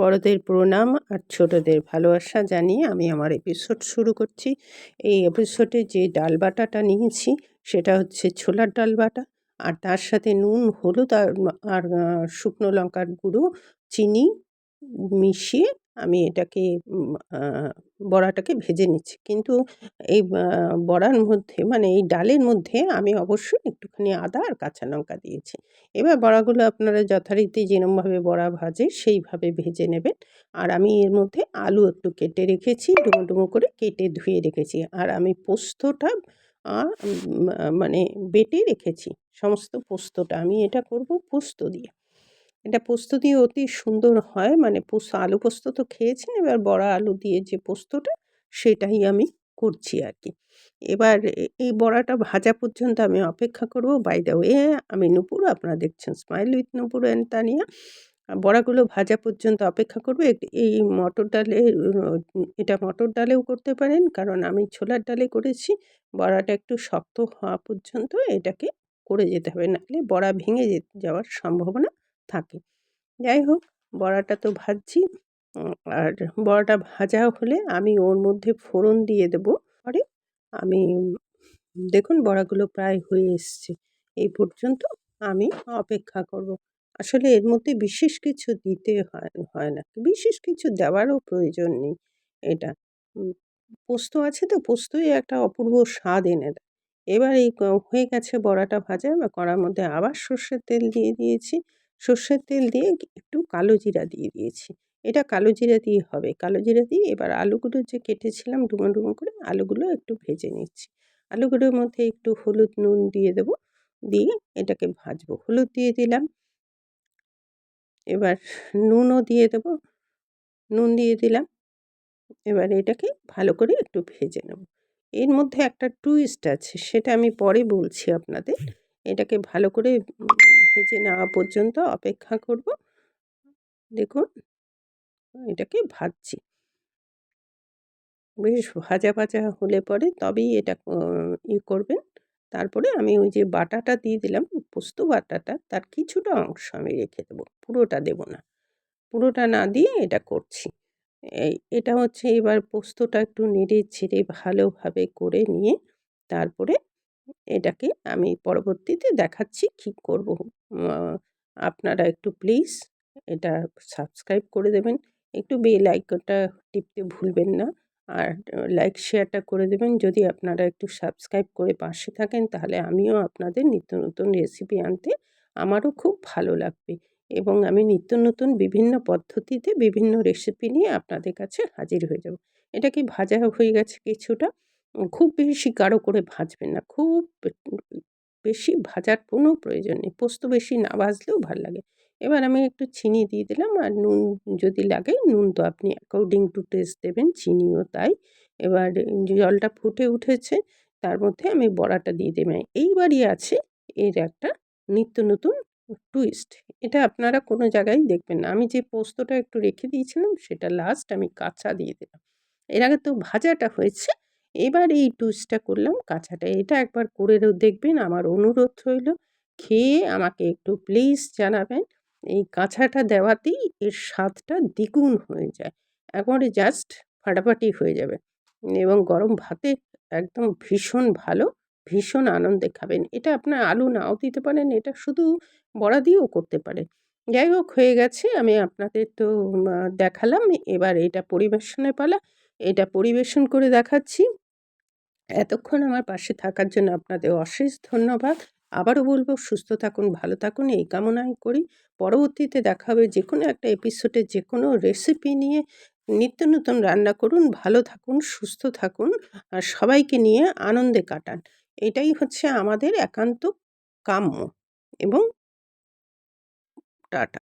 বড়দের প্রণাম আর ছোটদের ভালোবাসা জানিয়ে আমি আমার এপিসোড শুরু করছি। এই এপিসোডে যে ডাল বাটাটা নিয়েছি, সেটা হচ্ছে ছোলার ডাল বাটা আর তার সাথে নুন, হলুদ আর আর শুকনো লঙ্কার গুঁড়ো, চিনি মিশিয়ে আমি এটাকে বড়াটাকে ভেজে নিচ্ছি। কিন্তু এই বড়ার মধ্যে মানে এই ডালের মধ্যে আমি অবশ্যই একটুখানি আদা আর কাঁচা লঙ্কা দিয়েছি। এবার বড়াগুলো আপনারা যথারীতি যেরমভাবে বড়া ভাজে সেইভাবে ভেজে নেবেন। আর আমি এর মধ্যে আলু একটু কেটে রেখেছি, ডুমো ডুমো করে কেটে ধুয়ে রেখেছি। আর আমি পোস্তটা মানে বেটে রেখেছি। সমস্ত পোস্তটা আমি এটা করব পোস্ত দিয়ে। এটা পোস্ত দিয়ে অতি সুন্দর হয়। মানে পোস্ত, আলু পোস্ত তো খেয়েছেন, এবার বড়া আলু দিয়ে যে পোস্তটা, সেটাই আমি করছি আর কি এবার এই বড়াটা ভাজা পর্যন্ত আমি অপেক্ষা করব। বাই দ্য ওয়ে আমি নুপুর, আপনারা দেখছেন smile with Nupur and Tania. বড়াগুলো ভাজা পর্যন্ত অপেক্ষা করব। এই মটর ডালে এটা মটর ডালেও করতে পারেন, কারণ আমি ছোলার ডালে করেছি। বড়াটা একটু শক্ত হওয়া পর্যন্ত এটাকে করে যেতে হবে। নাহলে বড়া ভেঙে যাওয়ার সম্ভাবনা থাকে। যাই হোক, বড়াটা তো ভাজছি। আর বড়াটা ভাজা হলে আমি ওর মধ্যে ফোড়ন দিয়ে দেবো। পরে আমি, দেখুন বড়াগুলো প্রায় হয়ে এসছে। এই পর্যন্ত আমি অপেক্ষা করব। আসলে এর মধ্যে বিশেষ কিছু দিতে হয় না। বিশেষ কিছু দেওয়ারও প্রয়োজন নেই এটা। পোস্ত আছে তো, পোস্তই একটা অপূর্ব স্বাদ এনে দেয়। এবার এই হয়ে গেছে বড়াটা ভাজা। বা কড়ার মধ্যে আবার সর্ষের তেল দিয়ে দিয়েছি। সর্ষের তেল দিয়ে একটু কালো জিরা দিয়ে দিয়েছি। এটা কালো জিরা দিয়ে হবে। কালো জিরা দিয়ে এবার আলুগুলো যে কেটেছিলাম ডুমো ডুমো করে আলুগুলো একটু ভেজে নিচ্ছি। আলুগুলোর মধ্যে একটু হলুদ নুন দিয়ে দেবো। দিয়ে এটাকে ভাজবো। হলুদ দিয়ে দিলাম। এবার নুনও দিয়ে দেবো। নুন দিয়ে দিলাম। এবার এটাকে ভালো করে একটু ভেজে নেব। এর মধ্যে একটা টুইস্ট আছে, সেটা আমি পরে বলছি আপনাদের। এটাকে ভালো করে ভেজে নেওয়া পর্যন্ত অপেক্ষা করব। দেখুন, এটাকে ভাজছি। বেশ ভাজা ভাজা হলে পরে তবেই এটা ই করবেন। তারপরে আমি ওই যে বাটাটা দিয়ে দিলাম, পোস্ত বাটাটা, তার কিছুটা অংশ আমি রেখে দেবো। পুরোটা দেব না। পুরোটা না দিয়ে এটা করছি। এই, এটা হচ্ছে এবার পোস্তটা একটু নেড়ে ছেড়ে ভালোভাবে করে নিয়ে তারপরে এটাকে আমি পরবর্তীতে দেখাচ্ছি কী করব। আপনারা একটু প্লিজ এটা সাবস্ক্রাইব করে দেবেন। একটু বেল আইকনটা টিপতে ভুলবেন না। আর লাইক শেয়ারটা করে দেবেন। যদি আপনারা একটু সাবস্ক্রাইব করে পাশে থাকেন, তাহলে আমিও আপনাদের নিত্য নতুন রেসিপি আনতে আমারও খুব ভালো লাগবে। এবং আমি নিত্য নতুন বিভিন্ন পদ্ধতিতে বিভিন্ন রেসিপি নিয়ে আপনাদের কাছে হাজির হয়ে যাব। এটা কি ভাজা হয়ে গেছে কিছুটা? খুব বেশি গাঢ় করে ভাজবেন না। খুব বেশি ভাজার কোনো প্রয়োজন নেই। পোস্ত বেশি না ভাজলেও ভালো লাগে। এবার আমি একটু চিনি দিয়ে দিলাম আর নুন যদি লাগে, নুন তো আপনি অ্যাকর্ডিং টু টেস্ট দেবেন, চিনিও তাই। এবার জলটা ফুটে উঠেছে, তার মধ্যে আমি বড়াটা দিয়ে দেবেন এইবারই আছে এর একটা নিত্য নতুন টুইস্ট এটা আপনারা কোনো জায়গায় দেখবেন না। আমি যে পোস্তটা একটু রেখে দিয়েছিলাম, সেটা লাস্ট আমি কাঁচা দিয়ে দিলাম। এর আগে তো ভাজাটা হয়েছে এবার এই টুইস্টটা করলাম, কাঁচাটা এটা একবার করে দেখবেন, আমার অনুরোধ রইল, খেয়ে আমাকে একটু প্লিজ জানাবেন, এই কাঁচাটা দেওয়াতেই এর স্বাদটা দ্বিগুণ হয়ে যায় একবারে জাস্ট ফাটাফাটি হয়ে যাবে, এবং গরম ভাতে একদম ভীষণ ভালো, ভীষণ আনন্দে খাবেন, এটা আপনার আলু নাও দিতে পারেন, এটা শুধু বড়া দিয়েও করতে পারেন, যাই হোক হয়ে গেছে, আমি আপনাদের তো দেখালাম, এবার এটা পরিবেশনে পালা, এটা পরিবেশন করে দেখাচ্ছি। এতক্ষণ আমার পাশে থাকার জন্য আপনাদের অশেষ ধন্যবাদ। আবারও বলব, সুস্থ থাকুন, ভালো থাকুন, এই কামনাই করি। পরবর্তীতে দেখা হবে যে কোনো একটা এপিসোডে যে কোনো রেসিপি নিয়ে। নিত্য নতুন রান্না করুন, ভালো থাকুন, সুস্থ থাকুন, আর সবাইকে নিয়ে আনন্দে কাটান। এটাই হচ্ছে আমাদের একান্ত কাম্য এবং টাটা।